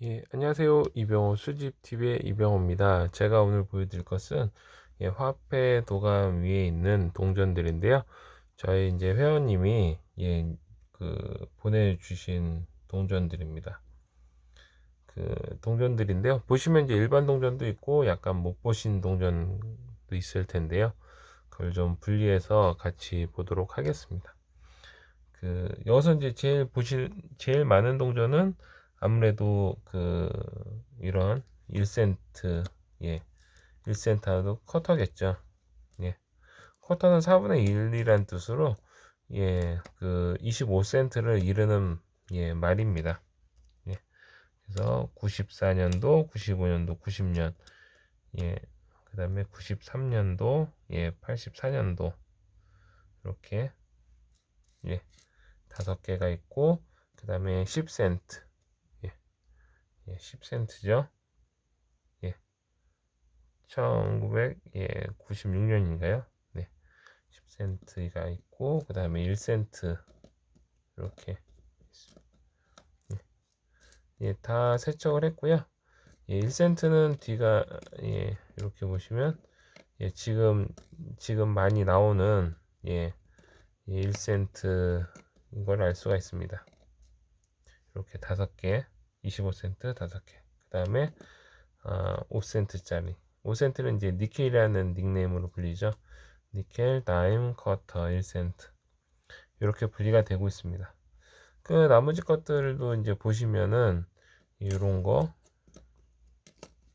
예, 안녕하세요. 이병호 수집TV의 이병호입니다. 제가 오늘 보여드릴 것은 예, 화폐 도감 위에 있는 동전들인데요. 저희 이제 회원님이 예, 그 보내주신 동전들입니다. 그 동전들인데요. 보시면 이제 일반 동전도 있고 약간 못 보신 동전도 있을 텐데요. 그걸 좀 분리해서 같이 보도록 하겠습니다. 그 여기서 이제 제일 보실 제일 많은 동전은 아무래도 그 이런 1센트 예 1센트도 쿼터겠죠. 예. 쿼터는 4분의 1이란 뜻으로 예 그 25센트를 이르는 예 말입니다. 예. 그래서 94년도 95년도 90년 예그 다음에 93년도 예 84년도. 이렇게 예 다섯 개가 있고 그 다음에 10센트 예, 10센트죠. 예. 1996년인가요? 네. 10센트가 있고 그 다음에 1센트 이렇게 예. 예, 다 세척을 했고요. 예, 1센트는 뒤가 예, 이렇게 보시면 예, 지금 지금 많이 나오는 예, 1센트인 걸 알 수가 있습니다. 이렇게 다섯 개 25센트 5개. 그 다음에 어, 5센트짜리. 5센트는 이제 니켈이라는 닉네임으로 불리죠. 니켈, 다임, 커터, 1센트. 이렇게 분리가 되고 있습니다. 그 나머지 것들도 이제 보시면은 이런 거,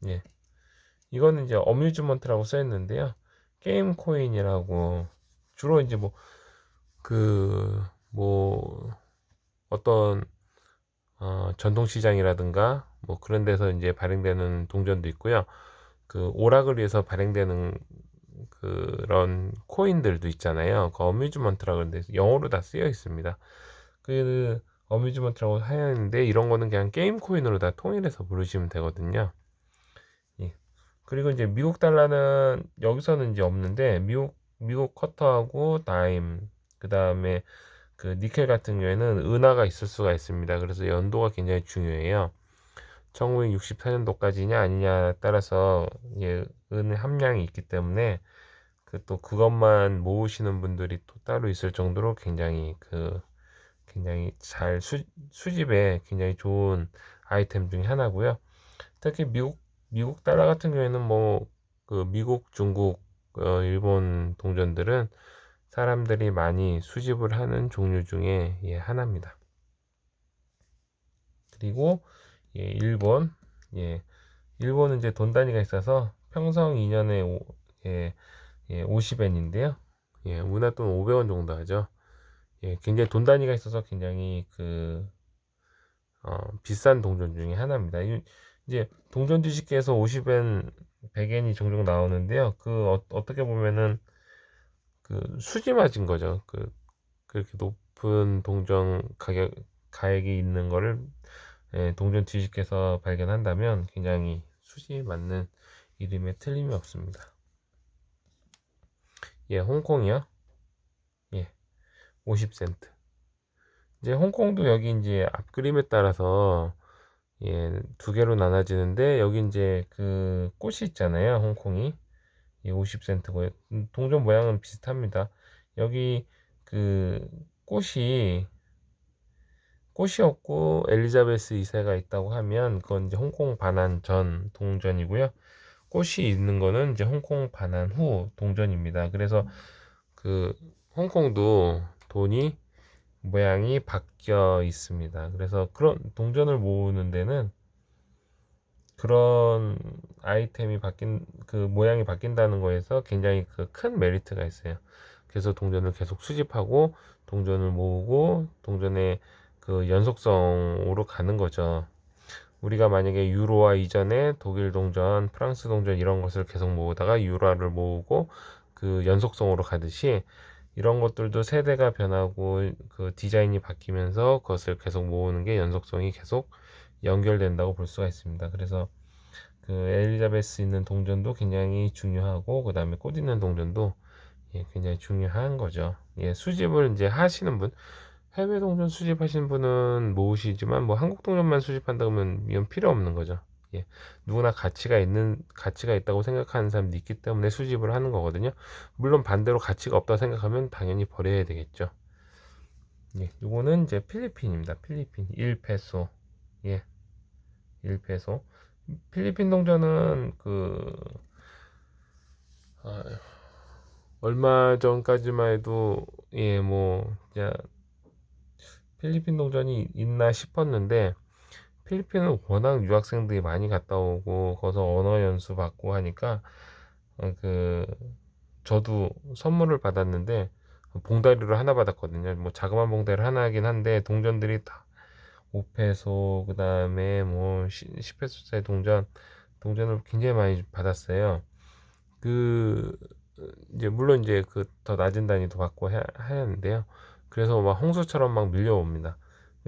예, 이거는 이제 어뮤즈먼트라고 써 있는데요. 게임 코인이라고 주로 이제 뭐 그뭐 어떤 어, 전통시장이라든가 뭐 그런 데서 이제 발행되는 동전도 있고요. 그 오락을 위해서 발행되는 그런 코인들도 있잖아요. 그 어뮤즈먼트라고 그러는데 영어로 다 쓰여 있습니다. 그 어뮤즈먼트라고 하는데 이런 거는 그냥 게임 코인으로 다 통일해서 부르시면 되거든요. 예. 그리고 이제 미국 달러는 여기서는 이제 없는데 미국 미국 커터하고 다임 그 다음에 그 니켈 같은 경우에는 은하가 있을 수가 있습니다. 그래서 연도가 굉장히 중요해요. 1964년도까지냐 아니냐 따라서 예, 은 함량이 있기 때문에 그 또 그것만 모으시는 분들이 또 따로 있을 정도로 굉장히 그 굉장히 잘 수, 수집에 굉장히 좋은 아이템 중에 하나고요. 특히 미국 미국 달러 같은 경우에는 뭐 그 미국, 중국, 어, 일본 동전들은 사람들이 많이 수집을 하는 종류 중에 예, 하나입니다. 그리고 예, 일본 예, 일본은 이제 돈 단위가 있어서 평성 2년에 오, 예, 예, 50엔인데요. 예, 문화돈 500원 정도 하죠. 예, 굉장히 돈 단위가 있어서 굉장히 그 어, 비싼 동전 중에 하나입니다. 이제 동전 주식계에서 50엔, 100엔이 종종 나오는데요. 그 어, 어떻게 보면은 그 수지 맞은 거죠. 그 그렇게 높은 동전 가격 가액이 있는 거를 예, 동전 뒤집께서 발견한다면 굉장히 수지 맞는 이름에 틀림이 없습니다. 예, 홍콩이요. 예, 50센트. 이제 홍콩도 여기 이제 앞 그림에 따라서 예, 두 개로 나눠지는데 여기 이제 그 꽃이 있잖아요. 홍콩이. 이 50센트고요. 음, 동전 모양은 비슷합니다. 여기 그 꽃이 꽃이 없고 엘리자베스 2세가 있다고 하면 그건 이제 홍콩 반환 전 동전이고요. 꽃이 있는 거는 이제 홍콩 반환 후 동전입니다. 그래서 그 홍콩도 돈이 모양이 바뀌어 있습니다. 그래서 그런 동전을 모으는 데는 그런 아이템이 바뀐 그 모양이 바뀐다는 거에서 굉장히 그 큰 메리트가 있어요. 그래서 동전을 계속 수집하고 동전을 모으고 동전의 그 연속성으로 가는 거죠. 우리가 만약에 유로화 이전에 독일 동전, 프랑스 동전 이런 것을 계속 모으다가 유로화를 모으고 그 연속성으로 가듯이 이런 것들도 세대가 변하고 그 디자인이 바뀌면서 그것을 계속 모으는 게 연속성이 계속 연결된다고 볼 수가 있습니다. 그래서 그 엘리자베스 있는 동전도 굉장히 중요하고 그 다음에 꽃 있는 동전도 예, 굉장히 중요한 거죠. 예, 수집을 이제 하시는 분 해외 동전 수집하시는 분은 모으시지만 뭐 한국 동전만 수집한다 그러면 이건 필요 없는 거죠. 예. 누구나 가치가 있는 가치가 있다고 생각하는 사람도 있기 때문에 수집을 하는 거거든요. 물론 반대로 가치가 없다고 생각하면 당연히 버려야 되겠죠. 예. 요거는 이제 필리핀입니다. 필리핀 1페소. 예. 1페소. 필리핀 동전은 그 아, 얼마 전까지만 해도 예뭐 필리핀 동전이 있나 싶었는데 필리핀은 워낙 유학생들이 많이 갔다 오고 거기서 언어 연수 받고 하니까 어, 그 저도 선물을 받았는데 봉다리를 하나 받았거든요. 뭐 자그마한 봉다리를 하나 하긴 한데 동전들이 다 5페소 그 다음에 뭐 10페소짜리 동전 동전을 굉장히 많이 받았어요. 그 이제 물론 이제 그 더 낮은 단위도 받고 해야 하는데요. 그래서 막 홍수처럼 막 밀려옵니다.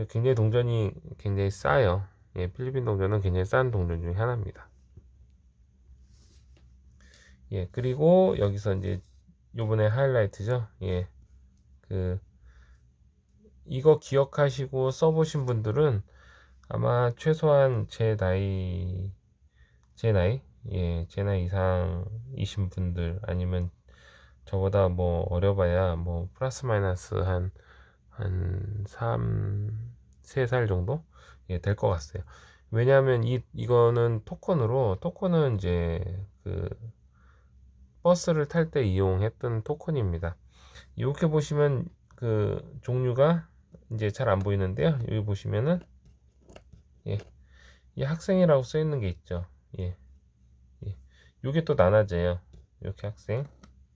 굉장히 동전이 굉장히 싸요. 예, 필리핀 동전은 굉장히 싼 동전 중에 하나입니다. 예, 그리고 여기서 이제 요번에 하이라이트죠. 예, 그 이거 기억하시고 써보신 분들은 아마 최소한 제 나이 제 나이 예, 제 나이 이상이신 분들 아니면 저보다 뭐 어려봐야 뭐 플러스 마이너스 한 한 3, 3살 정도 예, 될 것 같아요. 왜냐하면 이 이거는 토큰으로 토큰은 이제 그 버스를 탈 때 이용했던 토큰입니다. 이렇게 보시면 그 종류가 이제 잘 안 보이는데요. 여기 보시면은 예, 이 학생이라고 써 있는 게 있죠. 예, 예. 요게 또 나눠져요. 이렇게 학생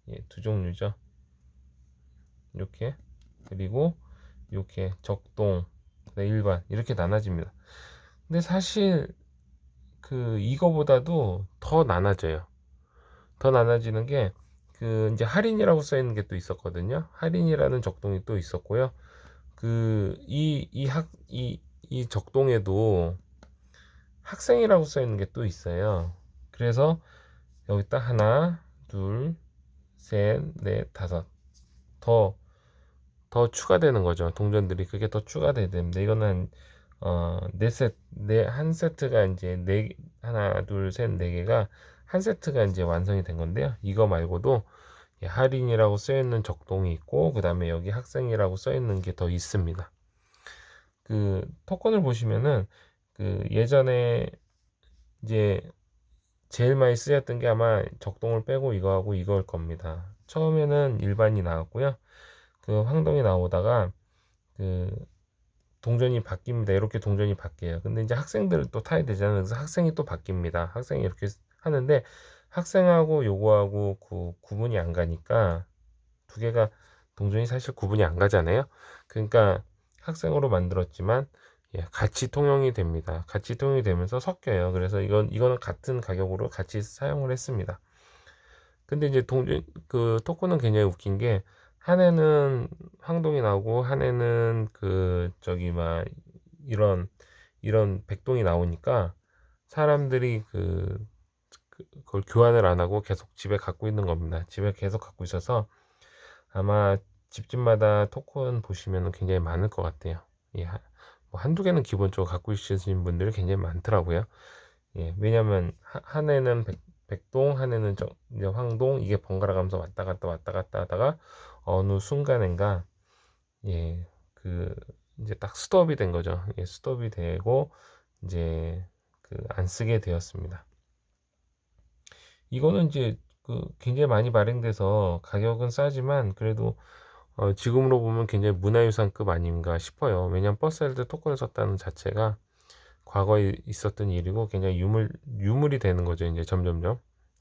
예, 두 종류죠. 이렇게 그리고 이렇게 적동, 네, 일반 이렇게 나눠집니다. 근데 사실 그 이거보다도 더 나눠져요. 더 나눠지는 게 그 이제 할인이라고 써 있는 게 또 있었거든요. 할인이라는 적동이 또 있었고요. 그 이 이 학 이 이 적동에도 학생이라고 써 있는 게 또 있어요. 그래서 여기 딱 하나, 둘, 셋, 넷, 다섯 더, 더 추가되는 거죠. 동전들이 그게 더 추가돼야 됩니다. 이거는 어, 네 세트, 네, 한 세트가 이제 네, 하나, 둘, 셋, 네 개가 한 세트가 이제 완성이 된 건데요. 이거 말고도 예, 할인이라고 써 있는 적동이 있고, 그 다음에 여기 학생이라고 써 있는 게 더 있습니다. 그 토큰을 보시면은 그 예전에 이제 제일 많이 쓰였던 게 아마 적동을 빼고 이거하고 이걸 겁니다. 처음에는 일반이 나왔고요. 그 황동이 나오다가 그 동전이 바뀝니다. 이렇게 동전이 바뀌어요. 근데 이제 학생들을 또 타야 되잖아요. 그래서 학생이 또 바뀝니다. 학생이 이렇게 하는데 학생하고 요거하고 그 구분이 안 가니까 두 개가 동전이 사실 구분이 안 가잖아요. 그러니까 학생으로 만들었지만 예, 같이 통용이 됩니다. 같이 통용이 되면서 섞여요. 그래서 이건 이거는 같은 가격으로 같이 사용을 했습니다. 근데 이제 동전 그 토큰은 굉장히 웃긴 게 한 해는 황동이 나오고 한 해는 그 저기 막 이런 이런 백동이 나오니까 사람들이 그 그걸 교환을 안 하고 계속 집에 갖고 있는 겁니다. 집에 계속 갖고 있어서 아마 집집마다 토큰 보시면 굉장히 많을 것 같아요. 예, 뭐 한두 개는 기본적으로 갖고 있으신 분들이 굉장히 많더라고요. 예, 왜냐면 한 해는 백, 백동, 한 해는 저, 이제 황동 이게 번갈아 가면서 왔다 갔다 왔다 갔다 하다가 어느 순간인가 예, 그 이제 딱 스톱이 된 거죠. 예, 스톱이 되고 이제 그 안 쓰게 되었습니다. 이거는 이제 그 굉장히 많이 발행돼서 가격은 싸지만 그래도 어, 지금으로 보면 굉장히 문화유산급 아닌가 싶어요. 왜냐면 버스 할때 토큰을 썼다는 자체가 과거에 있었던 일이고 굉장히 유물 유물이 되는 거죠. 이제 점점점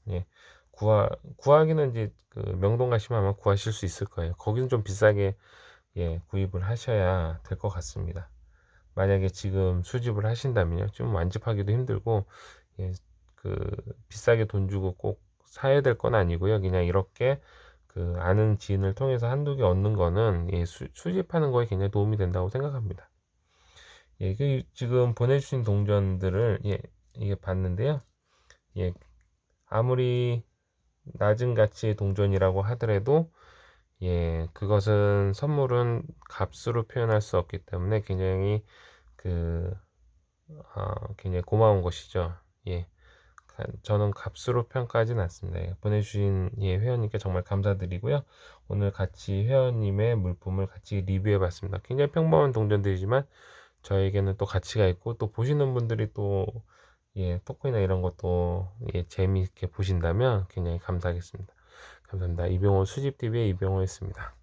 예 구하 구하기는 이제 그 명동 가시면 아마 구하실 수 있을 거예요. 거기는 좀 비싸게 예 구입을 하셔야 될 것 같습니다. 만약에 지금 수집을 하신다면요, 좀 완집하기도 힘들고 예, 그 비싸게 돈 주고 꼭 사야 될 건 아니고요. 그냥 이렇게 그 아는 지인을 통해서 한두 개 얻는 거는 예, 수, 수집하는 거에 굉장히 도움이 된다고 생각합니다. 예, 그 지금 보내주신 동전들을 예, 이게 봤는데요. 예, 아무리 낮은 가치의 동전이라고 하더라도 예, 그것은 선물은 값으로 표현할 수 없기 때문에 굉장히 그, 어, 굉장히 고마운 것이죠. 예. 가- 저는 값으로 평가하진 않습니다. 예, 보내주신 예, 회원님께 정말 감사드리고요. 오늘 같이 회원님의 물품을 같이 리뷰해 봤습니다. 굉장히 평범한 동전들이지만 저에게는 또 가치가 있고 또 보시는 분들이 또 예, 토크이나 이런 것도 예, 재미있게 보신다면 굉장히 감사하겠습니다. 감사합니다. 이병호 수집TV의 이병호였습니다.